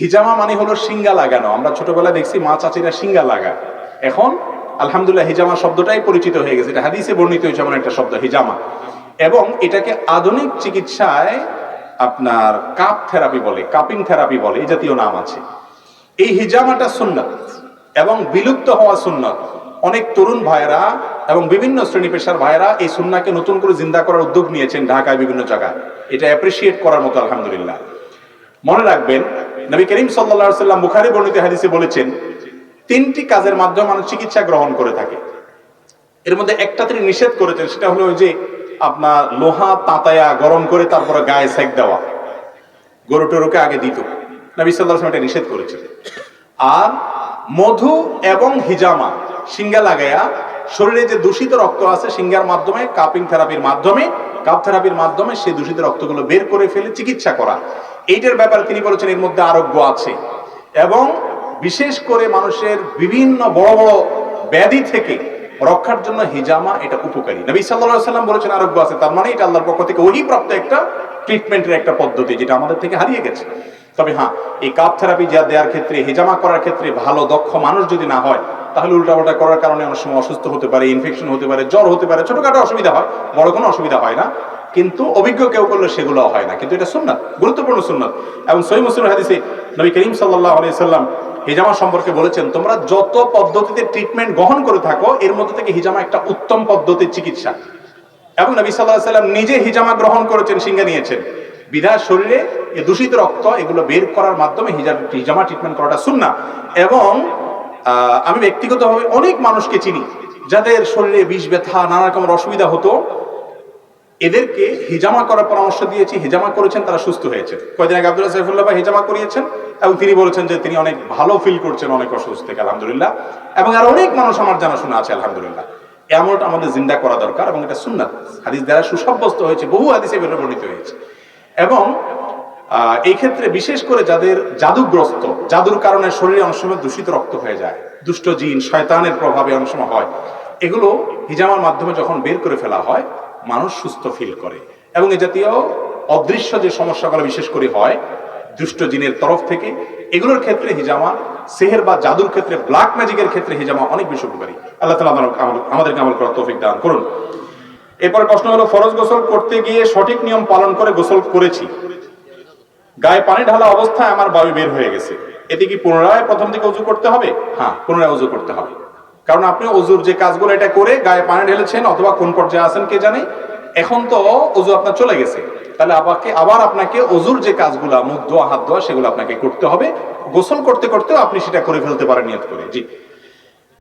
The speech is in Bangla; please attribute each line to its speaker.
Speaker 1: হিজামা মানে হলো সিঙ্গা লাগানো। আমরা ছোটবেলায় দেখছি মা চাচিরা সিঙ্গা লাগা এখন, আলহামদুলিল্লাহ, হিজামা শব্দটাই পরিচিত হয়ে গেছে। এটা হাদিসে বর্ণিত হয়েছে এমন একটা শব্দ, হিজামা। এবং এটাকে আধুনিক চিকিৎসায় আপনার কাপ থেরাপি বলে, কাপিং থেরাপি বলে, এই জাতীয় নাম আছে। এই হিজামাটা সুন্নত এবং বিলুপ্ত হওয়া সুন্নত। অনেক তরুণ ভাইয়েরা এবং বিভিন্ন শ্রেণি পেশার ভাইয়েরা এই সুন্নাকে নতুন করে জিন্দা করার উদ্যোগ নিয়েছেন ঢাকায় বিভিন্ন জায়গায়। এটা অ্যাপ্রিসিয়েট করার মতো, আলহামদুলিল্লাহ। মনে রাখবেন নবী করিম সাল্লা সাল্লাম বুখারি বর্ণিত হাদিসে বলেছেন, তিনটি কাজের মাধ্যমে মানুষ চিকিৎসা গ্রহণ করে থাকে। এর মধ্যে একটা তিনি নিষেধ করেছেন, সেটা হলো যে আপনার লোহা তাতায়া গরম করে তারপরে গায়ে সেক দেওয়া। গরু টরুকে আগে দিত। নবী সাল্লাহ এটা নিষেধ করেছেন। আর মধু এবং হিজামা, সিঙ্গা লাগায়া শরীরে যে দূষিত রক্ত আছে, সিঙ্গার মাধ্যমে, কাপিং থেরাপির মাধ্যমে, কাপ থেরাপির মাধ্যমে সেই দূষিত রক্তগুলো বের করে ফেলে চিকিৎসা করা। এইটার ব্যাপারে তিনি বলেছেন, এর মধ্যে আরোগ্য আছে। এবং বিশেষ করে মানুষের বিভিন্ন বড় বড় ব্যাধি থেকে রক্ষার জন্য হিজামা এটা উপকারী। নবী সাল্লাম বলেছেন, আরোগ্য আছে। তার মানে এটা আল্লাহর পক্ষ থেকে ওই প্রাপ্ত একটা ট্রিটমেন্টের একটা পদ্ধতি, যেটা আমাদের থেকে হারিয়ে গেছে। তবে হ্যাঁ এই কাপ থেরাপি যা দেওয়ার ক্ষেত্রে, হিজামা করার ক্ষেত্রে ভালো, দক্ষ মানুষ যদি না হয়, তাহলে উল্টাপাল্টা করার কারণে অনেক সময় অসুস্থ হতে পারে ইনফেকশন হতে পারে, জ্বর হতে পারে, ছোটখাটো অসুবিধা হয়, বড় কোনো অসুবিধা হয় না। কিন্তু অভিজ্ঞ কেউ করলে সেগুলো হয় না। কিন্তু এটা সুন্নাত, গুরুত্বপূর্ণ সুন্নাত। এবং সহি মুসলিম হাদিসে নবী করিম সাল্লাহ সাল্লাম হিজামা সম্পর্কে বলেছেন, তোমরা যত পদ্ধতিতে ট্রিটমেন্ট গ্রহণ করে থাকো, এর মধ্যে থেকে হিজামা একটা উত্তম পদ্ধতির চিকিৎসা। এবং নবী সাল্লাহ সাল্লাম নিজে হিজামা গ্রহণ করেছেন সিঙ্গে নিয়েছেন। বিধা শরীরে এই দূষিত রক্ত এগুলো বের করার মাধ্যমে হিজা- হিজামা ট্রিটমেন্ট করাটা শুননা এবং আমি ব্যক্তিগতভাবে অনেক মানুষকে চিনি, যাদের শরীরে বিষ, ব্যথা, নানা রকমের অসুবিধা হতো। এদেরকে হিজামা করার পরামর্শ দিয়েছি, হিজামা করেছেন, তারা সুস্থ হয়েছে। কয়দিন আগে আব্দুল্লাহ সাইফুল্লাহ ভাই হিজামা করিয়েছেন এবং তিনি বলেছেন যে তিনি অনেক ভালো ফিল করছেন, অনেক অসুস্থ থেকে, আলহামদুলিল্লাহ। এবং আর অনেক মানুষ আমার জানাশোনা আছে, আলহামদুলিল্লাহ। এমনটা আমাদের জিন্দা করা দরকার এবং এটা সুন্নাত হাদিস দ্বারা সুসাব্যস্ত হয়েছে, বহু হাদিসে বের বর্ণিত হয়েছে। এবং এই ক্ষেত্রে বিশেষ করে যাদের জাদুগ্রস্ত, জাদুর কারণে শরীরে অনেক সময় দূষিত রক্ত হয়ে যায়, দুষ্ট জিন, শয়তানের প্রভাবে অনেক সময় হয়। এগুলো হিজামার মাধ্যমে যখন বের করে ফেলা হয়, মানুষ সুস্থ ফিল করে। এবং এ জাতীয় অদৃশ্য যে সমস্যাগুলো বিশেষ করে হয়, দুষ্ট জিনের তরফ থেকে, এগুলোর ক্ষেত্রে হিজামা, সেহের বা জাদুর ক্ষেত্রে ব্ল্যাক ম্যাজিকের ক্ষেত্রে হিজামা অনেক বেশি উপকারী। আল্লাহ তালা আমাদেরকে আমল করার তৌফিক দান করুন। এরপর প্রশ্ন হলো, ফরজ গোসল করতে গিয়ে সঠিক নিয়ম পালন করে গোসল করেছি। গায়ে পানি ঢালা অবস্থায় আমার বায়ু বের হয়ে গেছে। এতে কি পুনরায় প্রথম থেকে উজু করতে হবে? হ্যাঁ পুনরায় উজু করতে হবে। কারণ আপনি অজুর যে কাজগুলো এটা করে গায়ে পানি ঢেলেছেন অথবা কোন পর্যায়ে আছেন কে জানে? এখন তো অজু আপনার চলে গেছে। তাহলে আবারকে আবার আপনাকে অজুর যে কাজগুলা, মুখ ধোয়া, হাত ধোয়া, সেগুলো আপনাকে করতে হবে। গোসল করতে করতেও আপনি সেটা করে ফেলতে পারেন নিয়ত করে। জি।